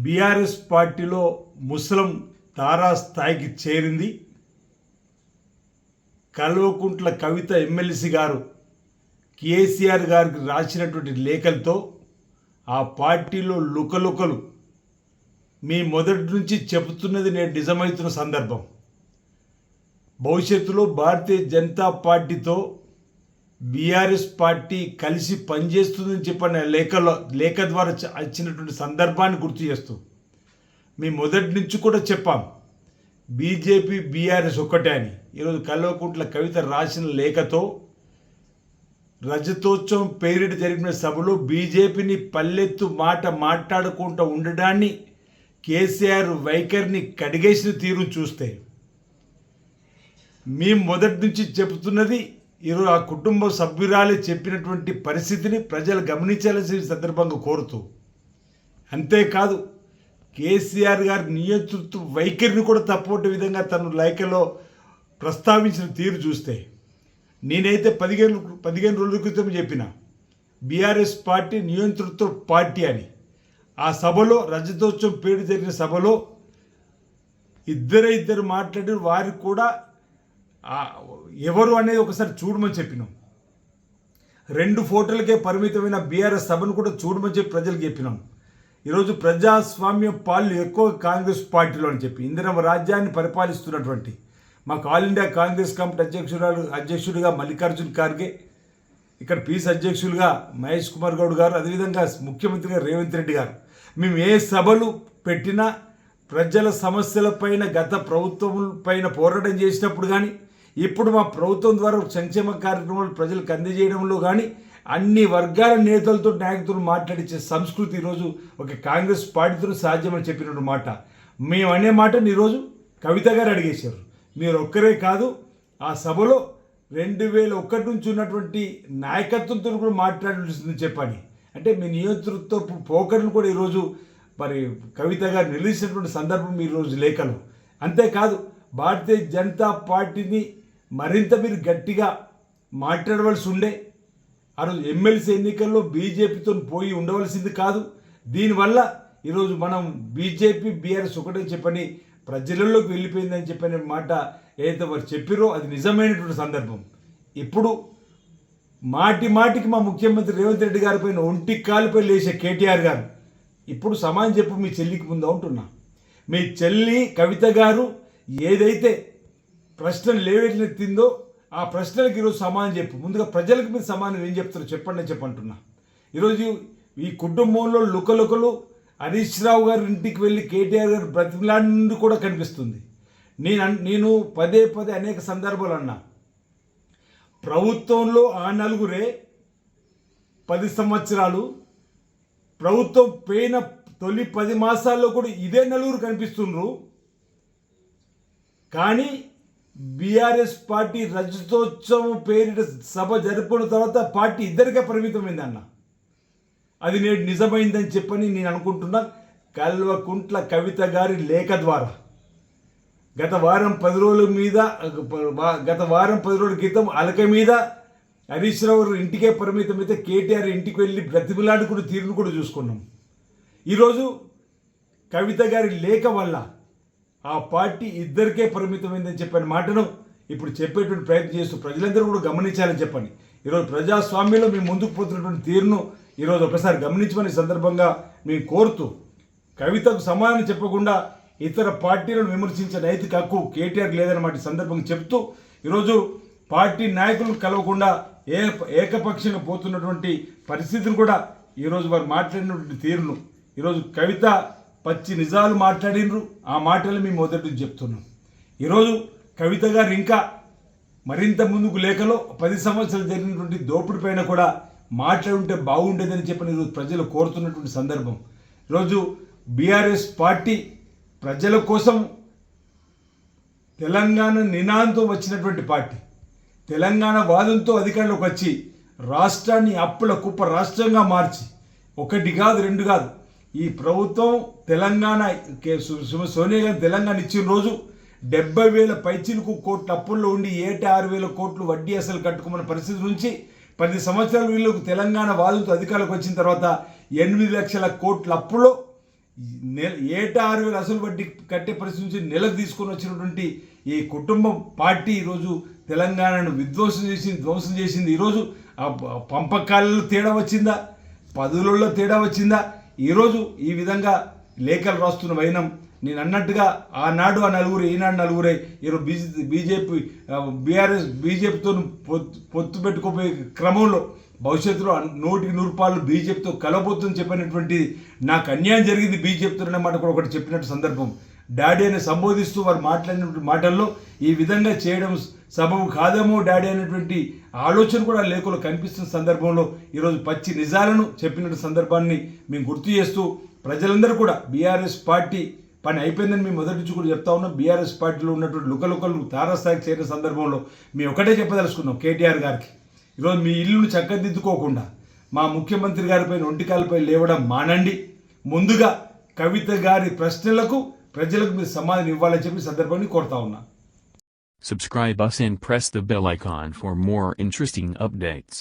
BRS పార్టీలో ముస్లిం తారా స్థాయికి చేరింది. కల్వకుంట్ల కవిత ఎమ్మెల్సీ గారు కేసీఆర్ గారికి రాసినటువంటి లేఖలతో ఆ పార్టీలో లుకలుకలు. మీ మొదటి నుంచి చెబుతున్నది నేను నిజమవుతున్న సందర్భం. భవిష్యత్తులో భారతీయ జనతా పార్టీతో బీఆర్ఎస్ పార్టీ కలిసి పనిచేస్తుందని చెప్పిన లేఖలో లేఖ ద్వారా ఇచ్చినటువంటి సందర్భాన్ని గుర్తు చేస్తూ మీ మొదటి నుంచి కూడా చెప్పాం బీజేపీ బీఆర్ఎస్ ఒక్కటే అని. ఈరోజు కల్వకుంట్ల కవిత రాసిన లేఖతో రజతోత్సవం పేరిట జరిపిన సభలో బీజేపీని పల్లెత్తు మాట మాట్లాడుకుంటూ ఉండడాన్ని కేసీఆర్ వైఖరిని కడిగేసిన తీరు చూస్తే మేము మొదటి నుంచి చెబుతున్నది ఈరోజు ఆ కుటుంబ సభ్యురాలే చెప్పినటువంటి పరిస్థితిని ప్రజలు గమనించాల్సిన సందర్భంగా కోరుతూ అంతేకాదు కేసీఆర్ గారి నియంతృత్వ వైఖరిని కూడా తప్పొట్టే విధంగా తను లేఖలో ప్రస్తావించిన తీరు చూస్తే నేనైతే పదిహేను పదిహేను రోజుల క్రితం చెప్పిన బీఆర్ఎస్ పార్టీ నియంతృత్వ పార్టీ అని. ఆ సభలో రజతోత్సవం పేరు జరిగిన సభలో ఇద్దరే ఇద్దరు మాట్లాడి వారికి కూడా ఎవరు అనేది ఒకసారి చూడమని చెప్పినాం. రెండు ఫోటోలకే పరిమితమైన బీఆర్ఎస్ సభను కూడా చూడమని చెప్పి ప్రజలకు చెప్పినాం. ఈరోజు ప్రజాస్వామ్య పాలు ఎక్కువ కాంగ్రెస్ పార్టీలో అని చెప్పి ఇందిరమ్మ రాజ్యాన్ని పరిపాలిస్తున్నటువంటి మాకు ఆల్ ఇండియా కాంగ్రెస్ కమిటీ అధ్యక్షురాలు అధ్యక్షుడిగా మల్లికార్జున్ ఖార్గే ఇక్కడ పీస్ అధ్యక్షులుగా మహేష్ కుమార్ గౌడ్ గారు అదేవిధంగా ముఖ్యమంత్రిగా రేవంత్ రెడ్డి గారు. మేము ఏ సభలు పెట్టినా ప్రజల సమస్యలపైన గత ప్రభుత్వం పైన పోరాటం చేసినప్పుడు కానీ ఇప్పుడు మా ప్రభుత్వం ద్వారా సంక్షేమ కార్యక్రమాలు ప్రజలకు అందజేయడంలో కానీ అన్ని వర్గాల నేతలతో నాయకులు మాట్లాడించే సంస్కృతి ఈరోజు ఒక కాంగ్రెస్ పార్టీతో సాధ్యమని చెప్పినటువంటి మాట. మేము అనే మాటను ఈరోజు కవిత గారు అడిగేశారు. మీరు ఒక్కరే కాదు ఆ సభలో రెండు వేల ఒకటి నుంచి ఉన్నటువంటి నాయకత్వంతో కూడా మాట్లాడాల్సింది చెప్పని అంటే మీ నియంతృత్వ పోకడలు కూడా ఈరోజు మరి కవిత గారు నిలిచినటువంటి సందర్భం ఈరోజు లేఖలు. అంతేకాదు భారతీయ జనతా పార్టీని మరింత మీరు గట్టిగా మాట్లాడవలసి ఉండే ఆ రోజు ఎమ్మెల్సీ ఎన్నికల్లో బీజేపీతో పోయి ఉండవలసింది కాదు. దీనివల్ల ఈరోజు మనం బీజేపీ బీఆర్ఎస్ ఒకటే చెప్పని ప్రజలలోకి వెళ్ళిపోయిందని చెప్పిన మాట ఏదైతే వారు చెప్పిరో అది నిజమైనటువంటి సందర్భం. ఇప్పుడు మాటి మాటికి మా ముఖ్యమంత్రి రేవంత్ రెడ్డి గారి పైన ఒంటి కాలుపై లేచే కేటీఆర్ గారు ఇప్పుడు సమానం చెప్పు మీ చెల్లికి ముందు అంటున్నా మీ చెల్లి కవిత గారు ఏదైతే ప్రశ్నలు లేవెత్తిందో ఆ ప్రశ్నలకు ఈరోజు సమానం చెప్పు. ముందుగా ప్రజలకు మీరు సమానం ఏం చెప్తారో చెప్పండి అని చెప్పంటున్నా. ఈరోజు ఈ కుటుంబంలో లుకలుకలు హరీష్ రావు గారి ఇంటికి వెళ్ళి కేటీఆర్ గారు బ్రతిమలాడి కూడా కనిపిస్తుంది. నేను అన్- నేను పదే పదే అనేక సందర్భాలు అన్నా. ప్రభుత్వంలో ఆ నలుగురే పది సంవత్సరాలు ప్రభుత్వం పోయిన తొలి పది మాసాల్లో కూడా ఇదే నలుగురు కనిపిస్తుండ్రు. కానీ బీఆర్ఎస్ పార్టీ రజతోత్సవం పేరిట సభ జరుపుకున్న తర్వాత పార్టీ ఇద్దరికే పరిమితమైందన్న. అది నేడు నిజమైందని చెప్పని నేను అనుకుంటున్నా. కల్వకుంట్ల కవిత గారి లేఖ ద్వారా. గత వారం పది రోజుల మీద గత వారం పది రోజుల క్రితం అలక మీద హరీష్ రావు ఇంటికే పరిమితం అయితే కేటీఆర్ ఇంటికి వెళ్ళి బ్రతిమలాడుకుని తీరును కూడా చూసుకున్నాం. ఈరోజు కవిత గారి లేఖ వల్ల ఆ పార్టీ ఇద్దరికే పరిమితమైందని చెప్పిన మాటను ఇప్పుడు చెప్పేటువంటి ప్రయత్నం చేస్తూ ప్రజలందరూ కూడా గమనించాలని చెప్పండి. ఈరోజు ప్రజాస్వామ్యంలో మేము ముందుకు పోతున్నటువంటి తీరును ఈరోజు ఒకసారి గమనించమని సందర్భంగా మేము కోరుతూ కవితకు సమాధానం చెప్పకుండా ఇతర పార్టీలను విమర్శించే నైతిక హక్కు కేటీఆర్ లేదన్నమాట సందర్భంగా చెప్తూ ఈరోజు పార్టీ నాయకులను కలవకుండా ఏ ఏకపక్షంగా పోతున్నటువంటి పరిస్థితిని కూడా ఈరోజు వారు మాట్లాడినటువంటి తీరును. ఈరోజు కవిత పచ్చి నిజాలు మాట్లాడినరు. ఆ మాటలు మేము మొదటి చెప్తున్నాం. ఈరోజు కవిత గారు ఇంకా మరింత ముందుకు లేఖలో పది సంవత్సరాలు జరిగినటువంటి దోపిడి పైన కూడా మాట్లాడుంటే బాగుండేదని చెప్పిన ఈరోజు ప్రజలు కోరుతున్నటువంటి సందర్భం. ఈరోజు బీఆర్ఎస్ పార్టీ ప్రజల కోసం తెలంగాణ నినాదంతో వచ్చినటువంటి పార్టీ. తెలంగాణ వాదంతో అధికారంలోకి వచ్చి రాష్ట్రాన్ని అప్పుల కుప్ప రాష్ట్రంగా మార్చి. ఒకటి కాదు రెండు కాదు ఈ ప్రభుత్వం తెలంగాణ కే- సోనియా గాంధీ తెలంగాణ ఇచ్చిన రోజు డెబ్బై వేల పైచిలకు కోట్ల అప్పుల్లో ఉండి ఏటా ఆరు వేల కోట్లు వడ్డీ అసలు కట్టుకున్న పరిస్థితి నుంచి పది సంవత్సరాల వీళ్ళకు తెలంగాణ వాళ్ళతో అధికారులకు వచ్చిన తర్వాత ఎనిమిది లక్షల కోట్ల అప్పులో నెల ఏటా ఆరు వేల అసలు వడ్డీ కట్టే పరిస్థితి నుంచి నెలకు తీసుకొని వచ్చినటువంటి ఈ కుటుంబం పార్టీ ఈరోజు తెలంగాణను విధ్వంసం చేసింది ధ్వంసం చేసింది. ఈరోజు ఆ పంపకాలలో తేడా వచ్చిందా? పదులలో తేడా వచ్చిందా? ఈరోజు ఈ విధంగా లేఖలు రాస్తున్న వైనం నేను అన్నట్టుగా ఆనాడు ఆ నలుగురు ఈనాడు నలుగురే ఈరోజు బీజే బీజేపీ బీఆర్ఎస్ బీజేపీతో పొత్తు పొత్తు పెట్టుకోపోయే క్రమంలో భవిష్యత్తులో నూటికి నూరు పాలు బీజేపీతో కలబోతుందని చెప్పినటువంటి నాకు అన్యాయం జరిగింది బీజేపీతో అన్నమాట కూడా ఒకటి చెప్పినట్టు సందర్భం. డాడీ అని సంబోధిస్తూ వారు మాట్లాడినటువంటి మాటల్లో ఈ విధంగా చేయడం సబబు కాదేమో డాడీ అనేటువంటి ఆలోచన కూడా లేఖలో కనిపిస్తున్న సందర్భంలో ఈరోజు పచ్చి నిజాలను చెప్పినట్టు సందర్భాన్ని మేము గుర్తు చేస్తూ ప్రజలందరూ కూడా బీఆర్ఎస్ పార్టీ పని అయిపోయిందని మేము మొదటి నుంచి కూడా చెప్తా ఉన్నాం. బీఆర్ఎస్ పార్టీలో ఉన్నటువంటి లుకలుకలు తారాస్థాయికి చేరిన సందర్భంలో మేము ఒకటే చెప్పదలుచుకున్నాం కేటీఆర్ గారికి. ఈరోజు మీ ఇల్లును చక్కదిద్దుకోకుండా మా ముఖ్యమంత్రి గారిపై ఒంటికాలపై లేవడం మానండి. ముందుగా కవిత గారి ప్రశ్నలకు ప్రజలకు మీరు సమాధానం ఇవ్వాలని చెప్పి ఈ సందర్భాన్ని కోరుతా ఉన్నా Subscribe us and press the bell icon for more interesting updates.